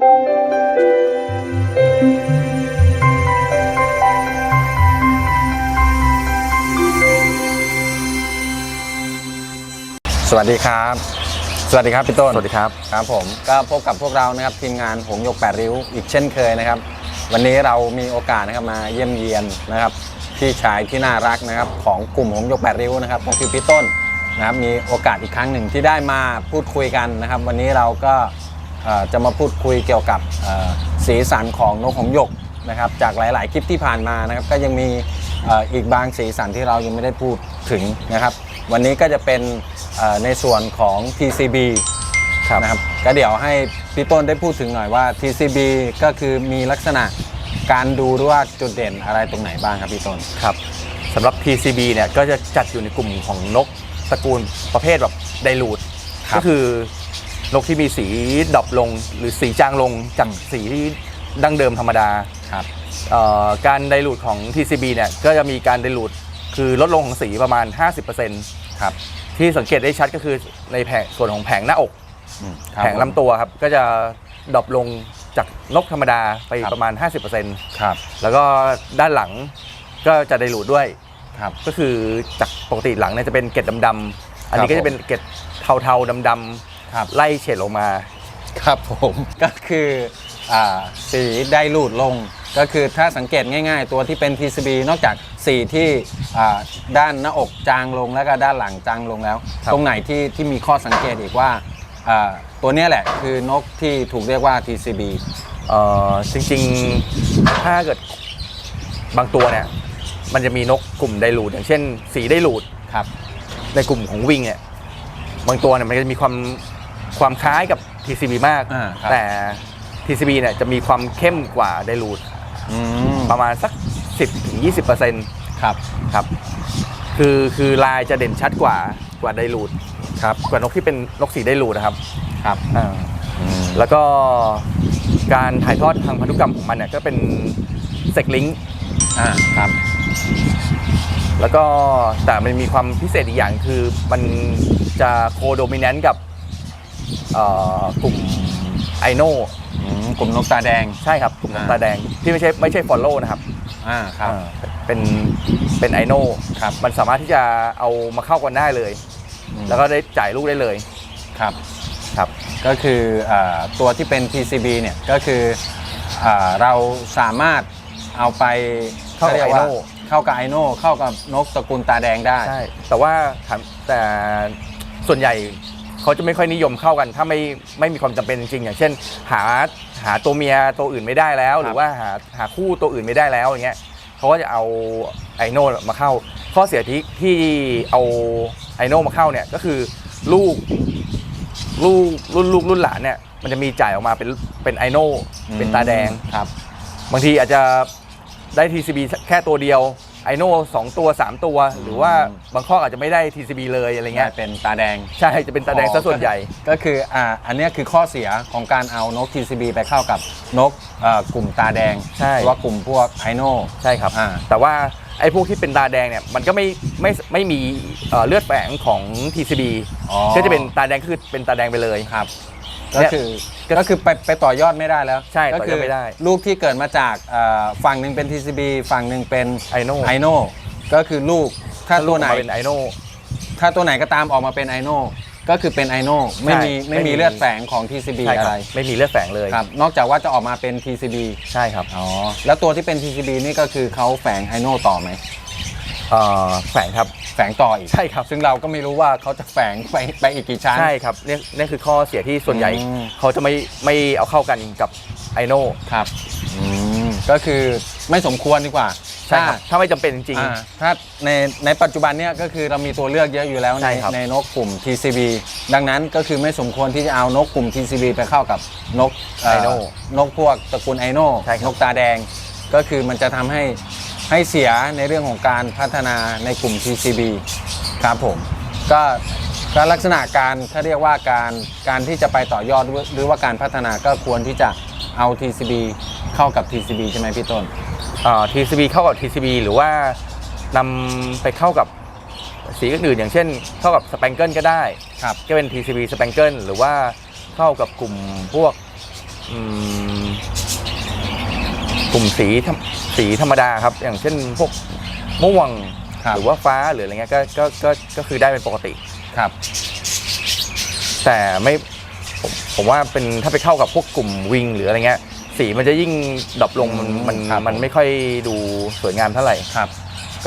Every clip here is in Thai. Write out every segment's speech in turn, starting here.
สวัสดีครับ สวัสดีครับพี่ต้น สวัสดีครับ ครับผม ก็พบกับพวกเรานะครับทีมงานหงส์หยกแปดริ้วอีกเช่นเคยนะครับ วันนี้เรามีโอกาสนะครับมาเยี่ยมเยียนนะครับพี่ชายที่น่ารักนะครับของกลุ่มหงส์หยกแปดริ้วนะครับก็คือพี่ต้นนะครับมีโอกาสอีกครั้งหนึ่งที่ได้มาพูดคุยกันนะครับ วันนี้เราก็เอ่อ จะมาพูดคุยเกี่ยวกับเอ่อสีสันของนกหงส์หยกนะครับจากหลาย ๆ คลิปที่ผ่านมานะครับก็ยังมีเอ่ออีกบางสีสันที่เรายังไม่ได้พูดถึงนะครับ วันนี้ก็จะเป็นเอ่อในส่วนของ TCB นะครับก็เดี๋ยวให้พี่ต้นได้พูดถึงหน่อยว่า TCB ก็คือมีลักษณะการดูด้วยว่าจุดเด่นอะไรตรงไหนบ้างครับพี่ต้นครับสำหรับ PCB เนี่ยก็จะจัดอยู่ในกลุ่มของนกตระกูลประเภทแบบไดรูดครับก็คือ นกที่มีสีดรอปลงหรือสีจางลงจากสีที่ดั้งเดิมธรรมดาครับเอ่อการไดรูดของ TCB เนี่ยก็จะมีการไดรูดคือลดลงของสีประมาณ 50%ครับที่สังเกตได้ชัดก็คือในแผงส่วนของแผงหน้าอกอืมแผงลำตัวครับก็จะดรอปลงจากนกธรรมดาไปประมาณ 50%ครับแล้วก็ด้านหลังก็จะไดรูดด้วยครับก็คือจากปกติหลังเนี่ยจะเป็นเกล็ดดำๆอันนี้ครับก็จะเป็นเกล็ดเทาๆดำ ครับๆไล่เฉดลงมา ครับผมก็คืออ่าสีได้รูดลง ก็คือถ้าสังเกตง่ายๆ ตัวที่เป็น TCB นอกจากสีที่อ่าด้านหน้าอกจางลงแล้วก็ด้านหลังจางลงแล้วครับตรงไหนที่ที่มีข้อสังเกตอีกว่าอ่าตัวเนี้ยแหละคือนกที่ถูกเรียกว่า TCB เอ่อจริงๆถ้าเกิดบางตัวเนี่ยมันจะมีนกกลุ่มไดรูดอย่างเช่น สีไดรูดครับ ในกลุ่มของวิงเนี่ยบางตัวเนี่ยมันจะมีความ ความคล้ายกับ TCB มาก อ่าครับ แต่ TCB เนี่ยจะมีความเข้มกว่าไดรูดอืมประมาณสัก 10-20%ครับ ครับ คือคือลายจะเด่นชัดกว่ากว่าไดรูดครับ กว่านกที่เป็นนกสีไดรูดนะครับครับอ่าแล้วก็การถ่ายทอดทางพันธุกรรมของมันเนี่ยก็เป็นเซกลิงอ่าครับ แล้วก็แต่มันมีความพิเศษอีกอย่างคือมันจะโคโดมิเนนต์กับเอ่อ กลุ่มไอโนอืมกลุ่มนกตาแดง ใช่ครับกลุ่มอ่าตาแดงที่ไม่ใช่ไม่ใช่ฟอลโล่นะครับอ่าครับอ่าเป็นเป็นไอโนครับมันสามารถที่จะเอามาเข้ากันได้เลย แล้วก็ได้จ่ายลูกได้เลยครับครับก็คืออาตัวที่เป็น TCB เนี่ยก็คืออาเราสามารถเอาไปเข้ากับรียว่ไอโน่เข้ากับไอโน่เข้ากับนกตระกูลตาแดงได้ใช่แต่ว่าถามแต่ส่วนใหญ่ เขาจะไม่ค่อยนิยมเข้ากัน ถ้าไม่ไม่มีความจำเป็นจริงๆอย่างเช่น หาหาตัวเมียตัวอื่นไม่ได้แล้วครับหรือว่าหาหาคู่ตัวอื่นไม่ได้แล้วอย่างเงี้ยเขาก็จะเอาไอโน่มาเข้า ข้อเสียที่ที่เอาไอโน่มาเข้าเนี่ยก็คือลูกลูกรุ่นลูกรุ่นหลานเนี่ยมันจะมีจ่ายออกมาเป็นเป็นไอโน่เป็นตาแดง ครับ บางทีอาจจะได้ TCB แค่ตัวเดียว ไอโน่สองตัว 3 ตัว หรือว่าบางข้ออาจจะไม่ได้ TCB เลยอะไรเงี้เงี้ยยเป็นตาแดง ใช่จะเป็นตาแดงซะส่วนใหญ่ ก็คืออ่าอันเนี้ยคือข้อเสียของการเอานก TCB ไปเข้ากับนกเอ่อกลุ่มตาแดงใช่หรือว่ากลุ่มพวกไอโน่ใช่ครับอ่าแต่ว่า ไอ้พวกที่เป็นตาแดงเนี่ยมันก็ไม่ไม่ไม่มีเอ่อเลือดแฝงของ TCB อ๋อ ก็จะเป็นตาแดงก็คือเป็นตาแดงไปเลย ครับเนี่ก็ยคือก็คือไปไปต่อยอดไม่ได้แล้วใช่ก็ต่อยคือดไม่ได้ ลูกที่เกิดมาจากเอ่อฝั่งหนึ่งเป็น TCB ฝั่งหนึ่งเป็นไอโน่ไอโน่ก็คือลูกถ้าตัวไหน มาเป็นไอโน่ ถ้าตัวไหนก็ตามออกมาเป็นไอโน่ ก็คือเป็นไอโน่ไม่มีใช่ไม่ไม่มี มีเลือดแฝงของ TCB ใช่คอะรับไรไม่มีเลือดแฝงเลยครับนอกจากว่าจะออกมาเป็น TCB ใช่ครับอ๋อแล้วตัวที่เป็น TCB นี่ก็คือเขาแฝงไอโน่ต่อไหมเอ่อแฝงครับ แฝงต่ออีกใช่ครับ ซึ่งเราก็ไม่รู้ว่าเขาจะแฝงไปไปอีกกี่ชั้น ใช่ครับเนี่ยนี่คือข้อเสียที่ส่วนใหญ่ อืม เขาจะไม่ไม่เอาเข้ากันกับไอโน่ ครับอืมก็คือไม่สมควรดีกว่า ใช่ครับถ้าไม่จำเป็นจริง อ่าถ้าในในปัจจุบันเนี่ยก็คือเรามีตัวเลือกเยอะอยู่แล้วใช่ในครับ ในนกกลุ่ม TCB ดังนั้นก็คือไม่สมควรที่จะเอานกกลุ่ม TCB ไปเข้ากับนกเไอโน่นกพวกตระกูลไอโน่ใช่ครับ นกตาแดง ก็คือมันจะทำให้ให้เสียในเรื่องของการพัฒนาในกลุ่ม TCB ครับผมก็ก็ลักษณะการถ้าเรียกว่าการการที่จะไปต่อยอดหรือหรือว่าการพัฒนาก็ควรที่จะ เอา TCB เข้ากับ TCB ใช่ไหมพี่ต้นๆอ่า TCB เข้ากับ TCB หรือว่านำไปเข้ากับสีอื่นๆอย่างเช่น เข้ากับส p ป n งเกิลก็ได้ครับ ก็เป็น TCB ส p ป n งเกิลหรือว่าเข้ากับกลุ่มพวกอืมกลุ่มสีธรรมสีธรรมดาครับ อย่างเช่นพวกม่วงครับ หรือว่าฟ้าหรืออะไรเงี้ยก็ก็ก็ก็คือได้เป็นปกติ ครับ แต่ไม่ ผมผมว่าเป็นถ้าไปเข้ากับพวกกลุ่มวิงหรืออะไรเงี้ยสีมันจะยิ่งดรอปลงมันมันครับมันไม่ค่อยดูสวยงามเท่าไหร่ ครับ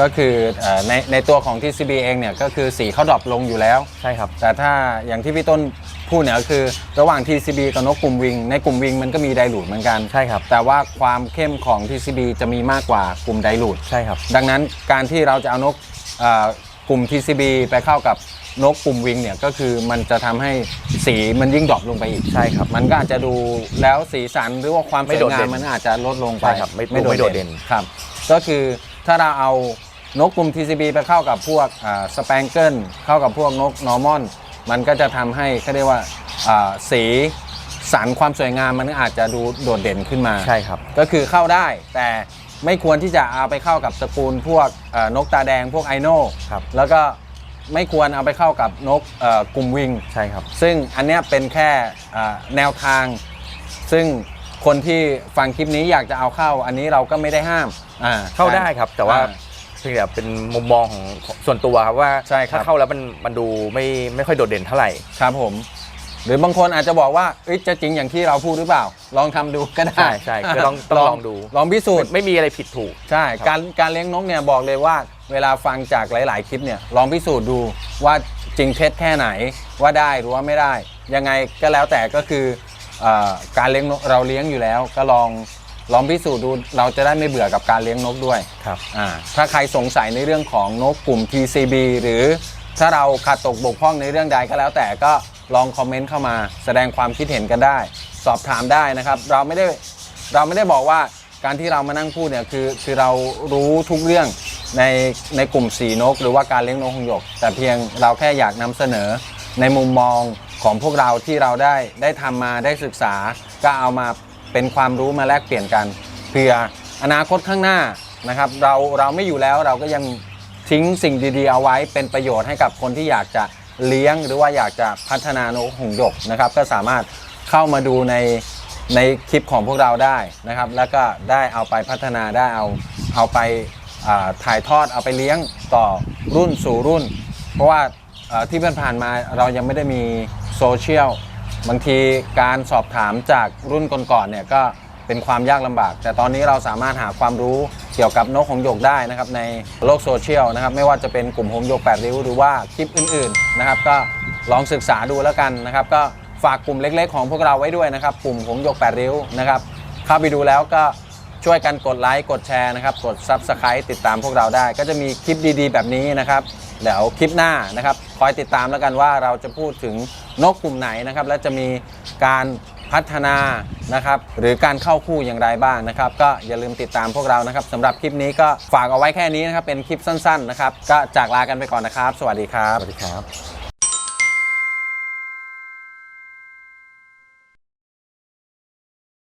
ก็คือเอ่อในในตัวของ TCB เองเนี่ยก็คือสีเขาดรอปลงอยู่แล้ว ใช่ครับ แต่ถ้าอย่างที่พี่ต้นพูดเนี่ยก็คือระหว่าง TCB กับนกกลุ่มวิง ในกลุ่มวิงมันก็มีไดรูดเหมือนกัน ใช่ครับ แต่ว่าความเข้มของ TCB จะมีมากกว่ากลุ่มไดรูด ใช่ครับ ดังนั้นการที่เราจะเอานกเอ่อกลุ่ม TCB ไปเข้ากับ นกกลุ่มวิงเนี่ยก็คือมันจะทำให้สีมันยิ่งดรอปลงไปอีกใช่ครับ มันก็อาจจะดูแล้วสีสันหรือว่าความไม่สวยโดดงาเด่มนมันอาจจะลดลงไปใช่ครับไม่ไม่โดดเด่น ครับ ก็คือถ้าเราเอานกกลุ่ม TCB ไปเข้ากับพวกสแปงเกิลเข้ากับพวกนกนอร์มอนมันก็จะทำให้เขาเรียกว่าอ่าสีสันความสวยงามมันก็อาจจะดูโดดเด่นขึ้นมา ใช่ครับ ก็คือเข้าได้แต่ไม่ควรที่จะเอาไปเข้ากับตระกูลพวกเอ่อนกตาแดงพวกไอโนครับแล้วก็ ไม่ควรเอาไปเข้ากับนกเอ่อกลุ่มวิง ใช่ครับ ซึ่งอันเนี้ยเป็นแค่อ่าแนวทาง ซึ่งคนที่ฟังคลิปนี้อยากจะเอาเข้า อันนี้เราก็ไม่ได้ห้ามอ่เข้าได้ครับ แต่ว่าอ่ เพียงแต่เป็นมุมมองของของส่วนตัวครับว่าใช่ครับ ถ้าเข้าแล้วมันมันดูไม่ไม่ค่อยโดดเด่นเท่าไหร่ ครับผม หรือบางคนอาจจะบอกว่าเอ้ยจะจริงอย่างที่เราพูดหรือเปล่า ลองทำดูก็ได้ใช่ใช่ก็ต้องต้องลองดู ลองพิสูจน์ ไม่มีอะไรผิดถูก ใช่ ครับ การการเลี้ยงนกเนี่ยบอกเลยว่า เวลาฟังจากหลาย ๆ คลิปเนี่ยลองพิสูจน์ดูว่าจริงเท็จแค่ไหนว่าได้หรือว่าไม่ได้ ยังไงก็แล้วแต่ก็คือเออการเลี้ยงนกเราเลี้ยงอยู่แล้ว ก็ลองลองพิสูจน์ดูเราจะได้ไม่เบื่อกับการเลี้ยงนกด้วยครับอ่าถ้าใครสงสัยในเรื่องของนกกลุ่ม TCB หรือถ้าเราขาดตกบกพร่องในเรื่องใดก็แล้วแต่ก็ลองคอมเมนต์เข้ามา แสดงความคิดเห็นกันได้ สอบถามได้นะครับ เราไม่ได้เราไม่ได้บอกว่าการที่เรามานั่งพูดเนี่ยคือคือเรารู้ทุกเรื่อง ในในกลุ่มสีนก หรือว่าการเลี้ยงนกหงหยก แต่เพียงเราแค่อยากนำเสนอในมุมมองของพวกเราที่เราได้ได้ทำมาได้ศึกษา ก็เอามาเป็นความรู้มาแลกเปลี่ยนกัน เพื่ออนาคตข้างหน้านะครับ เราเราไม่อยู่แล้วเราก็ยังทิ้งสิ่งดีๆเอาไว้เป็นประโยชน์ให้กับคนที่อยากจะเลี้ยงหรือว่าอยากจะพัฒนานกหงส์หยกนะครับ ก็สามารถเข้ามาดูในในคลิปของพวกเราได้นะครับ แล้วก็ได้เอาไปพัฒนาได้เอาเอาไป ถ่ายทอดเอาไปเลี้ยงต่อรุ่นสู่รุ่น เพราะว่าเอ่อที่ผ่านมาเรายังไม่ได้มีโซเชียลบางทีการสอบถามจากรุ่นก่อนๆเนี่ยก็เป็นความยากลำบาก แต่ตอนนี้เราสามารถหาความรู้เกี่ยวกับนกหงส์หยกได้นะครับในโลกโซเชียลนะครับไม่ว่าจะเป็นกลุ่มหงส์หยกแปดริ้วหรือว่าคลิปอื่นๆนะครับก็ลองศึกษาดูแล้วกันนะครับ ก็ฝากกลุ่มเล็กๆ ของพวกเราไว้ด้วยนะครับกลุ่มหงส์หยกแปดริ้วนะครับเข้าไปดูแล้วก็ ช่วยกันกดไลค์กดแชร์นะครับกด Subscribe ติดตามพวกเราได้ ก็จะมีคลิปดีๆ แบบนี้นะครับเดี๋ยวคลิปหน้านะครับคอยติดตามแล้วกันว่าเราจะพูดถึงนกกลุ่มไหนนะครับและจะมีการพัฒนานะครับหรือการเข้าคู่อย่างไรบ้างนะครับ ก็อย่าลืมติดตามพวกเรานะครับสำหรับคลิปนี้ก็ฝากเอาไว้แค่นี้นะครับเป็นคลิปสั้นๆนะครับก็จากลากันไปก่อนนะครับ สวัสดีครับ สวัสดีครับ